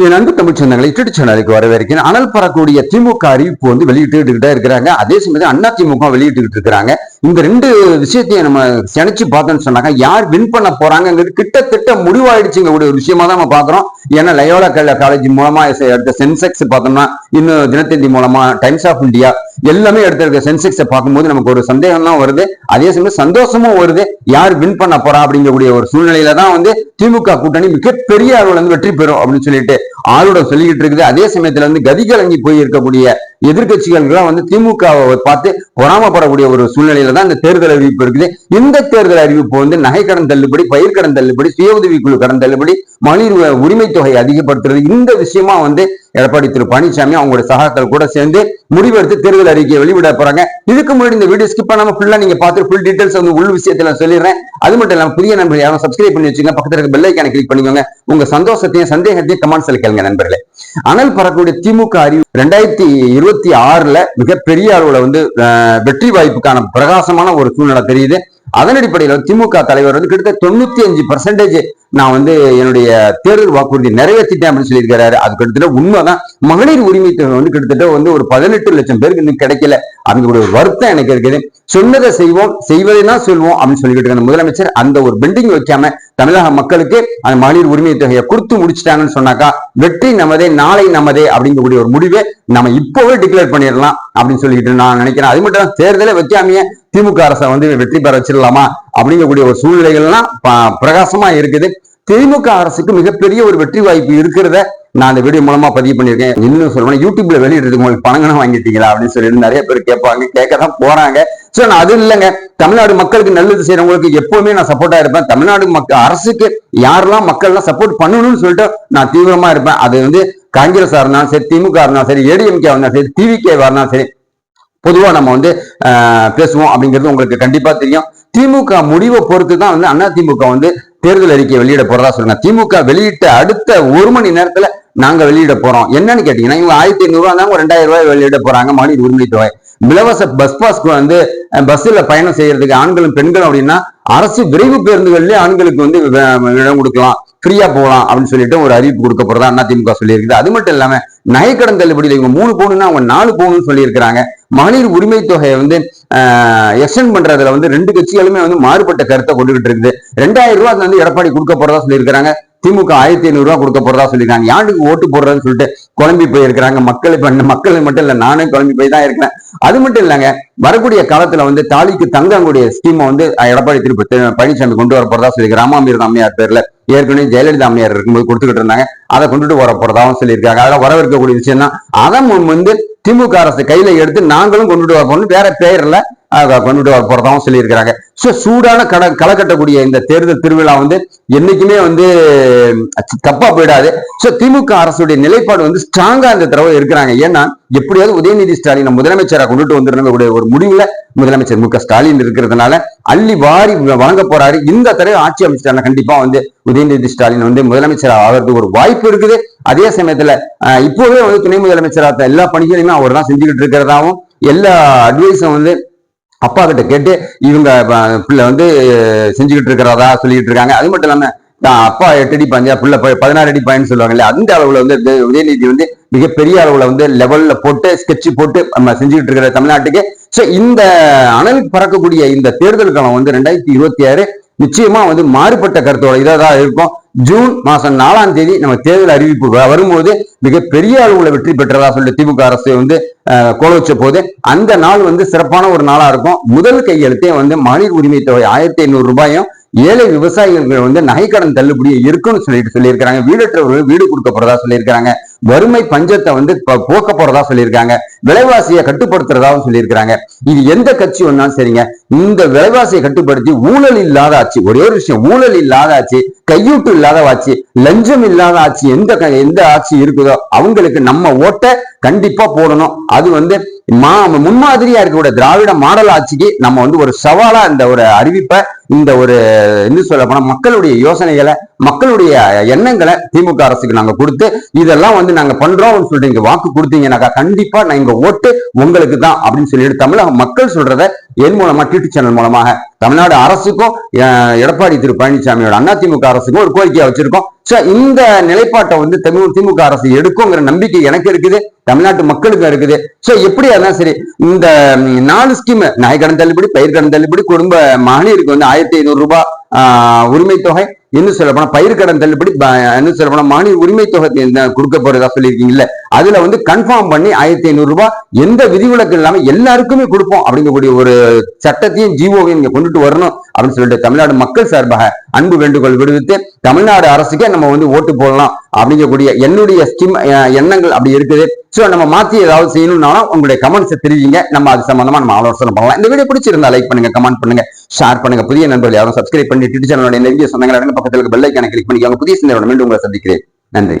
என் அன்பு தமிழ் சொந்தங்களை யூடியூப் சேனலுக்கு வரவேற்கிறேன். அனல் பறக்கூடிய திமுக அறிவிப்பு வந்து வெளியிட்டுக்கிட்டு இருக்கிறாங்க. அதே சமயத்தில் அண்ணா திமுக வெளியிட்டுக்கிட்டு இருக்கிறாங்க. இந்த ரெண்டு விஷயத்தையும் நம்ம சினைச்சு பார்த்தோம்னு சொன்னாங்க யார் வின் பண்ண போறாங்கிறது கிட்டத்தட்ட முடிவாயிடுச்சுங்க. ஒரு விஷயமா தான் நம்ம பாக்குறோம் ஏன்னா லயோலா காலேஜ் மூலமா எடுத்த சென்செக்ஸ் பார்த்தோம்னா இன்னும் தினத்தந்தி மூலமா டைம்ஸ் ஆஃப் இந்தியா எல்லாமே எடுத்திருக்க சென்செக்ஸை பார்க்கும்போது நமக்கு ஒரு சந்தேகம் தான் வருது. அதே சமயம் சந்தோஷமும் வருது. யார் வின் பண்ண போறா அப்படிங்கக்கூடிய ஒரு சூழ்நிலையில தான் வந்து திமுக கூட்டணி மிகப்பெரிய அளவுல வந்து வெற்றி பெறும் அப்படின்னு சொல்லிட்டு ஆளுடன் சொல்லிக்கிட்டு இருக்குது. அதே சமயத்துல வந்து கதிகலங்கி போய் இருக்கக்கூடிய எதிர்கட்சிகள் வந்து திமுகவை பார்த்து பொறாமப்படக்கூடிய ஒரு சூழ்நிலையில தான் இந்த தேர்தல் அறிவிப்பு இருக்குது. இந்த தேர்தல் அறிவிப்பு வந்து நகைக்கடன் தள்ளுபடி பயிர்க்கடன் தள்ளுபடி சுய உதவிக்குழு கடன் தள்ளுபடி மனித உரிமை தொகை அதிகப்படுத்துறது இந்த விஷயமா வந்து எடப்பாடி திரு பழனிசாமி அவங்களுடைய சகாக்கள் கூட சேர்ந்து முடிவெடுத்து தேர்தல் அறிக்கையை வெளிவிட போறாங்க. இதுக்கு முன்னாடி இந்த வீடியோ ஸ்கிப் பண்ணாம ஃபுல்லா நீங்க பார்த்து ஃபுல் டீடைல்ஸ் வந்து உள் விஷயத்துல சொல்லிடுறேன். அது மட்டும் இல்லாம புதிய நண்பர்கள் யாரும் சப்ஸ்கிரைப் பண்ணி வச்சுங்க பக்கத்துல இருக்க பெல் ஐக்கான கிளிக் பண்ணிக்கோங்க. உங்க சந்தோஷத்தையும் சந்தேகத்தையும் கமெண்ட்ஸ்ல கேளுங்க நண்பர்களே. அனல் பறக்கூடிய திமுக அறிவு ரெண்டாயிரத்தி இருபத்தி ஆறுல மிகப்பெரிய அளவுல வந்து வெற்றி வாய்ப்புக்கான பிரகாசமான ஒரு சூழ்நிலை தெரியுது. அதன் அடிப்படையில் திமுக தலைவர் வந்து கிட்டத்தட்ட தொண்ணூத்தி அஞ்சு பர்சன்டேஜ் நான் வந்து என்னுடைய தேர்தல் வாக்குறுதி நிறைவேற்றிட்டேன் அப்படின்னு சொல்லியிருக்கிறாரு. அது கிட்டத்தட்ட உண்மைதான். மகளிர் உரிமை தொகை வந்து கிட்டத்தட்ட வந்து ஒரு பதினெட்டு லட்சம் பேருக்கு இன்னும் கிடைக்கல. அவங்களுடைய வருத்தம் எனக்கு இருக்குது. சொன்னதை செய்வோம் செய்வதை தான் சொல்வோம் அப்படின்னு சொல்லிக்கிட்டு இருக்க முதலமைச்சர் அந்த ஒரு பெண்டிங் வைக்காம தமிழக மக்களுக்கு அந்த மகளிர் உரிமை தொகையை கொடுத்து முடிச்சிட்டாங்கன்னு சொன்னாக்கா வெற்றி நமதே நாளை நமதே அப்படிங்கக்கூடிய ஒரு முடிவை நம்ம இப்போவே டிக்ளேர் பண்ணிடலாம் அப்படின்னு சொல்லிட்டு நான் நினைக்கிறேன். அது மட்டும் தேர்தலை வைக்காமையே திமுக அரசை வந்து வெற்றி பெற வச்சிடலாமா அப்படிங்கக்கூடிய ஒரு சூழ்நிலைகள்லாம் பிரகாசமா இருக்குது. திமுக அரசுக்கு மிகப்பெரிய ஒரு வெற்றி வாய்ப்பு இருக்கிறத நான் அந்த வீடியோ மூலமா பதிவு பண்ணியிருக்கேன். இன்னும் சொல்லணும் யூடியூப்ல வெளியிடுறது உங்களுக்கு பணங்கணும் வாங்கிட்டீங்களா அப்படின்னு சொல்லிட்டு நிறைய பேர் கேட்பாங்க கேட்க தான் போறாங்க. சோ நான் அது இல்லைங்க. தமிழ்நாடு மக்களுக்கு நல்லது செய்யறவங்களுக்கு எப்பவுமே நான் சப்போர்ட்டா இருப்பேன். தமிழ்நாடு மக்கள் அரசுக்கு யாரெல்லாம் மக்கள்லாம் சப்போர்ட் பண்ணணும்னு சொல்லிட்டு நான் தீவிரமா இருப்பேன். அது வந்து காங்கிரஸ் இருந்தாலும் சரி திமுக இருந்தாலும் சரி ஏடிஎம்கே இருந்தாலும் சரி டிவிகே இருந்தாலும் சரி பொதுவாக நம்ம வந்து பேசுவோம் அப்படிங்கிறது உங்களுக்கு கண்டிப்பாக தெரியும். திமுக முடிவை பொறுத்து தான் வந்து அண்ணா திமுக வந்து தேர்தல் அறிக்கை வெளியிட போறதா சொல்லுங்க திமுக வெளியிட்ட அடுத்த ஒரு மணி நேரத்துல நாங்க வெளியிட போறோம். என்னன்னு கேட்டீங்கன்னா இவங்க ஆயிரத்தி ஐநூறு ரூபா இருந்தாங்க ரெண்டாயிரம் ரூபாய் வெளியிட போறாங்க மகளிர் உரிமை தொகை இலவச பஸ் பாஸ்க்கு வந்து பஸ்ஸில் பயணம் செய்யறதுக்கு ஆண்களும் பெண்களும் அப்படின்னா அரசு விரைவு பேருந்துகள்லயே ஆண்களுக்கு வந்து இடம் கொடுக்கலாம். ஃப்ரீயா போகலாம் அப்படின்னு சொல்லிட்டு ஒரு அறிவிப்பு கொடுக்க போறதா அதிமுக சொல்லியிருக்குது. அது மட்டும் இல்லாம நகைக்கடன் தள்ளுபடியில் இவங்க மூணு போகணும்னா அவங்க நாலு போகணும்னு சொல்லியிருக்கிறாங்க. மகளிர் உரிமை தொகையை வந்து எக்ஸ்டென்ட் பண்றதுல வந்து ரெண்டு கட்சிகளுமே வந்து மாறுபட்ட கருத்தை கொண்டுகிட்டு இருக்குது. ரெண்டாயிரம் ரூபாய் வந்து எடப்பாடி கொடுக்க போறதா சொல்லியிருக்கிறாங்க. திமுக ஆயிரத்தி ஐநூறு கொடுக்க போறதா சொல்லியிருக்காங்க. யாருக்கு ஓட்டு போடுறதுன்னு சொல்லிட்டு குழம்பி போயிருக்கிறாங்க. மக்கள் இப்ப மக்கள் மட்டும் இல்ல நானே குழம்பி போய் தான் இருக்கிறேன். அது மட்டும் இல்லைங்க வரக்கூடிய காலத்துல வந்து தாலிக்கு தங்கக்கூடிய ஸ்கீமை வந்து எடப்பாடி திருப்பி பழனிசாமி கொண்டு வர போறதா சொல்லி ராமாமீர் அம்மையார் பேர்ல ஏற்கனவே ஜெயலலிதா அம்மையார் இருக்கும்போது கொடுத்துக்கிட்டு இருந்தாங்க. அதை கொண்டுட்டு வர போறதாவும் சொல்லியிருக்காங்க. அதெல்லாம் வரவிருக்கக்கூடிய விஷயம் தான் அதை வந்து திமுக அரசு கையில எடுத்து நாங்களும் கொண்டுட்டு வரணும்னு வேற பெயர்ல கொண்டுட்டு வர போறதாகவும் சொல்லியிருக்கிறாங்க. ஸோ சூடான கட களை கட்டக்கூடிய இந்த தேர்தல் திருவிழா வந்து என்னைக்குமே வந்து தப்பா போயிடாது. ஸோ திமுக அரசுடைய நிலைப்பாடு வந்து ஸ்ட்ராங்கா இந்த தடவை இருக்கிறாங்க. ஏன்னா எப்படியாவது உதயநிதி ஸ்டாலின் முதலமைச்சராக கொண்டுட்டு வந்துருங்க ஒரு முடிவுல முதலமைச்சர் மு க ஸ்டாலின் இருக்கிறதுனால அள்ளி வாரி வழங்க போறாரு. இந்த தடவை ஆட்சி அமைச்சிட்டாங்க கண்டிப்பா வந்து உதயநிதி ஸ்டாலின் வந்து முதலமைச்சர் ஆகிறதுக்கு ஒரு வாய்ப்பு இருக்குது. அதே சமயத்துல இப்போவே வந்து துணை முதலமைச்சராக எல்லா பணிகளையுமே அவர் தான் செஞ்சுக்கிட்டு இருக்கிறதாவும் எல்லா அட்வைஸும் வந்து அப்பா கிட்ட கேட்டு இவங்க பிள்ளை வந்து செஞ்சுக்கிட்டு இருக்கிறதா சொல்லிட்டு இருக்காங்க. அது மட்டும் இல்லாம அப்பா எட்டு அடி பாஞ்சா பிள்ளை பதினாறு அடி பாயின்னு சொல்லுவாங்கல்ல அந்த அளவுல வந்து உதயநிதி வந்து மிகப்பெரிய அளவுல வந்து லெவல்ல போட்டு ஸ்கெட்ச் போட்டு நம்ம செஞ்சுக்கிட்டு இருக்கிற தமிழ்நாட்டுக்கு. ஸோ இந்த அனலுக்கு பறக்கக்கூடிய இந்த தேர்தல் காலம் வந்து ரெண்டாயிரத்தி இருபத்தி ஆறு நிச்சயமா வந்து மாறுபட்ட கருத்தோட இதாக தான் இருக்கும். ஜூன் மாசம் நாலாம் தேதி நம்ம தேர்தல் அறிவிப்பு வரும்போது மிகப்பெரிய அளவுல வெற்றி பெற்றதா சொல்லி திமுக அரசு வந்து கோல வச்ச போது அந்த நாள் வந்து சிறப்பான ஒரு நாளா இருக்கும். முதல் கையெழுத்தே வந்து மகளிர் உரிமை தொகை ஆயிரத்தி ஐநூறு ரூபாயும் ஏழை விவசாயிகள் வந்து நகைக்கடன் தள்ளுபடி இருக்குன்னு சொல்லிட்டு சொல்லியிருக்கிறாங்க. வீடற்றவர்கள் வீடு கொடுக்க போறதா சொல்லியிருக்கிறாங்க. வறுமை பஞ்சத்தை வந்து போக்க போறதா சொல்லியிருக்காங்க. விலைவாசியை கட்டுப்படுத்துறதாவும் சொல்லியிருக்கிறாங்க. இது எந்த கட்சி ஒன்னாலும் சரிங்க. இந்த விலைவாசியை கட்டுப்படுத்தி ஊழல் இல்லாத ஆச்சு ஒரே ஒரு விஷயம் ஊழல் இல்லாத ஆச்சு கையூட்டு இல்லாத ஆட்சி லஞ்சம் இல்லாத ஆட்சி எந்த எந்த ஆட்சி இருக்குதோ அவங்களுக்கு நம்ம ஓட்டை கண்டிப்பா போடணும். அது வந்து மா முன்மாதிரியா இருக்கக்கூடிய திராவிட மாடல் ஆட்சிக்கு நம்ம வந்து ஒரு சவாலா இந்த ஒரு அறிவிப்பை இந்த ஒரு என்ன சொல்ல போனா மக்களுடைய யோசனைகளை மக்களுடைய எண்ணங்களை திமுக அரசுக்கு நாங்க கொடுத்து இதெல்லாம் வந்து நாங்க பண்றோம்னு சொல்லிட்டு நீங்க வாக்கு கொடுத்தீங்கன்னாக்கா கண்டிப்பா நான் இங்க ஓட்டு உங்களுக்கு தான் அப்படின்னு சொல்லிட்டு தமிழக மக்கள் சொல்றத என் மூலமா டிடி சேனல் மூலமாக தமிழ்நாடு அரசுக்கும் எடப்பாடி திரு பழனிசாமியோட அதிமுக அரசுக்கும் ஒரு கோரிக்கையா வச்சிருக்கோம். சோ இந்த நிலைப்பாட்டை வந்து தமிழ் திமுக அரசு எடுக்குங்கிற நம்பிக்கை எனக்கு இருக்குது தமிழ்நாட்டு மக்களுக்கு இருக்குது. சோ எப்படியா இருந்தாலும் சரி இந்த நாலு ஸ்கீம் நாய்க்கடன் தள்ளுபடி பயிர்கடன் தள்ளுபடி குடும்ப மகளிருக்கு வந்து ஆயிரத்தி ஐநூறு ரூபாய் ஆஹ், உரிமை தொகை இன்னும் சொல்ல போனா பயிர்கடன் தள்ளுபடி இன்னும் சொல்ல போனா மானிய உரிமை தொகை இந்த கொடுக்க போறதா சொல்லியிருக்கீங்கல்ல அதுல வந்து கன்ஃபார்ம் பண்ணி ஆயிரத்தி ஐநூறு ரூபாய் எந்த விதிவிலக்கு இல்லாம எல்லாருக்குமே கொடுப்போம் அப்படிங்கக்கூடிய ஒரு சட்டத்தையும் ஜீவோவையும் நீங்க கொண்டுட்டு வரணும் அப்படின்னு சொல்லிட்டு தமிழ்நாடு மக்கள் சார்பாக அன்பு வேண்டுகோள் விடுவித்து தமிழ்நாடு அரசுக்கே நம்ம வந்து ஓட்டு போடலாம் அப்படிங்கக்கூடிய என்னுடைய ஸ்கீம் எண்ணங்கள் அப்படி இருக்குது. சோ நம்ம மாற்றி ஏதாவது செய்யணும்னாலும் உங்களுடைய கமெண்ட்ஸை தெரிவிங்க. நம்ம அது சம்பந்தமா நம்ம ஆலோசனை பண்ணலாம். இந்த வீடியோ பிடிச்சிருந்தா லைக் பண்ணுங்க கமெண்ட் பண்ணுங்க ஷேர் பண்ணுங்க. புதிய நண்பர்கள் யாரும் சப்ஸ்கிரைப் பண்ணி ட்விட்டர் சேனலோட நெருங்கிய சொந்தங்களை பக்கத்தில் பெல்லைக்கான கிளிக் பண்ணிக்கோங்க. புதிய சிந்தனை மீண்டும் உங்களை சந்திக்கிறேன். நன்றி.